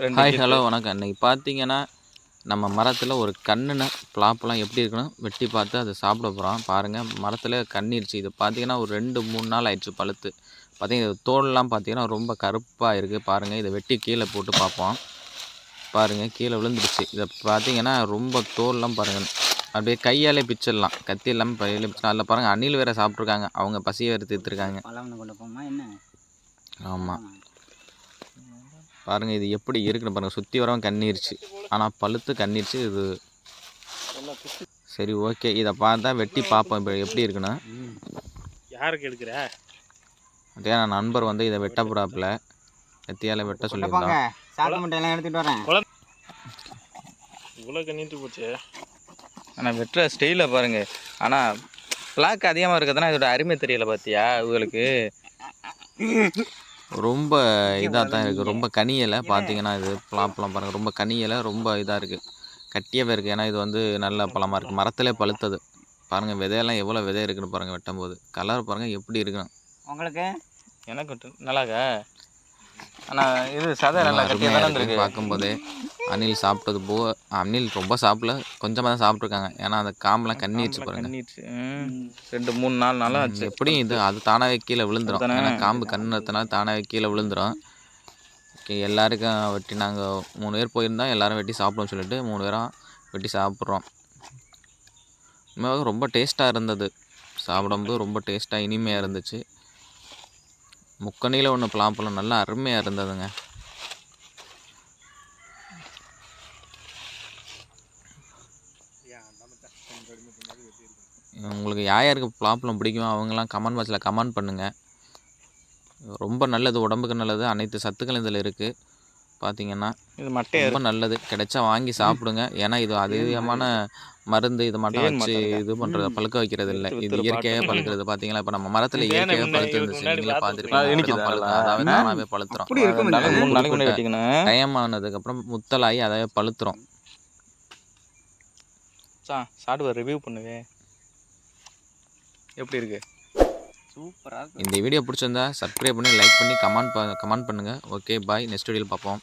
Hi. Hello வணக்கம். இன்னைக்கு பார்த்தீங்கன்னா நம்ம மரத்தில் ஒரு கண்ணுன பிளாப்லாம் எப்படி இருக்கணும் வெட்டி பார்த்து அதை சாப்பிட போகிறோம் பாருங்கள் மரத்தில் கண்ணிருச்சு. இது பார்த்தீங்கன்னா ஒரு ரெண்டு மூணு நாள் ஆயிடுச்சு பழுத்து. பார்த்தீங்கன்னா தோல்லாம் பார்த்தீங்கன்னா ரொம்ப கருப்பாக இருக்குது பாருங்கள் இதை வெட்டி கீழே போட்டு பார்ப்போம். பாருங்கள் கீழே விழுந்துருச்சு இதை பார்த்தீங்கன்னா ரொம்ப தோல்லாம் பாருங்கள் அப்படியே கையாலே பிச்சிடலாம். கத்தி இல்லாமல் கையாலே பிச்சிடலாம். அதில் பாருங்கள் அணில் வேறு சாப்பிட்ருக்காங்க அவங்க பசியை வேறு தீர்த்துருக்காங்க ஆமாம் பாருங்கள் இது எப்படி இருக்குன்னு பாருங்கள் சுற்றி வரவன் கண்ணீர்ச்சு. ஆனால் பழுத்து கண்ணீர்ச்சு இது. சரி ஓகே. இதை பார்த்தா வெட்டி பார்ப்போம். இப்போ எப்படி இருக்குன்னு. யாருக்கு எடுக்கிற? அதே நான் நண்பர் வந்து இதை வெட்ட போகிறாப்புல கத்தியால் வெட்ட இவ்வளோ கண்ணிட்டு போச்சு. ஆனால் வெட்டுற ஸ்டைலில் பாருங்கள் ஆனால் பிளாக் அதிகமாக இருக்கிறதுனா இதோட அருமை தெரியல பார்த்தியா இவங்களுக்கு? ரொம்ப இதாக தான் இருக்குது ரொம்ப கனியலை பார்த்தீங்கன்னா இது பிளாப்லாம் பாருங்கள் ரொம்ப கனியலை ரொம்ப இதாக இருக்குது கட்டியாகவே இருக்குது ஏன்னா இது வந்து நல்ல பழமாக இருக்குது மரத்திலே பழுத்தது. பாருங்கள் விதையெல்லாம் எவ்வளோ விதை இருக்குன்னு பாருங்கள் வெட்டும்போது. கலர் பாருங்கள் எப்படி இருக்குன்னு. உங்களுக்கு? எனக்கு நல்லாக்கா? ஆனால் இது சதை நல்லா கட்டியாக பார்க்கும்போதே. அணில் சாப்பிட்டது போ அணில் ரொம்ப சாப்பிடல கொஞ்சமாக தான் சாப்பிட்ருக்காங்க ஏன்னா அந்த காம்பெலாம் கண்ணிச்சு பாருங்க. கண்ணிடுச்சு ரெண்டு மூணு நாலு நாளாக ஆச்சு. எப்படியும் இது அது தானாகவே கீழே விழுந்துரும். அதுதானே? ஏன்னா காம்பு கண்ணுறதுனால தானாகவே கீழே விழுந்துரும். ஓகே எல்லாருக்கும் வெட்டி நாங்கள் மூணு பேர் போயிருந்தா எல்லாரும் வெட்டி சாப்பிடுவோம்னு சொல்லிட்டு மூணு பேரும் வெட்டி சாப்பிட்றோம். உண்மையாக ரொம்ப டேஸ்ட்டாக இருந்தது. சாப்பிடும்போது ரொம்ப டேஸ்ட்டாக இனிமையாக இருந்துச்சு. முக்கணியில் ஒன்று பலாப்பழம் நல்லா அருமையாக இருந்ததுங்க. உங்களுக்கு யார் யாருக்கு பலாப்பழம் பிடிக்குமோ அவங்கெல்லாம் கமெண்ட் பாக்ஸில் கமெண்ட் பண்ணுங்கள் ரொம்ப நல்லது உடம்புக்கு நல்லது அனைத்து சத்துக்களும் இதில் இருக்குது பார்த்தீங்கன்னா இது ரொம்ப நல்லது கிடைச்சா வாங்கி சாப்பிடுங்க ஏன்னா இது அதிகமான மருந்து இது மட்டும் வச்சு இது பண்ணுறது பழுக்க வைக்கிறது இல்லை இது இயற்கையாக. பழுக்கிறது பார்த்தீங்களா இப்போ நம்ம மரத்தில் இயற்கையாக பழுத்து இருந்துச்சு நீங்களே பார்த்து பார்த்துருப்பீங்க இனிக்குதா அப்படிதான் பழுக்கும் அதெல்லாம்? அதாவே தானாகவே வெட்டிக்கணும் டைம் ஆனதுக்கப்புறம் முத்தலாகி அதாவே பழுத்துரும் சா சாஃப்ட்வேர் ரிவ்யூ பண்ணுவே எப்படி இருக்கு? சூப்பராக இந்த வீடியோ பிடிச்சிருந்தா சப்ஸ்கிரைப் பண்ணி லைக் பண்ணி கமெண்ட் கமெண்ட் பண்ணுங்கள் ஓகே பாய் நெக்ஸ்ட் வீடியோவில் பார்ப்போம்.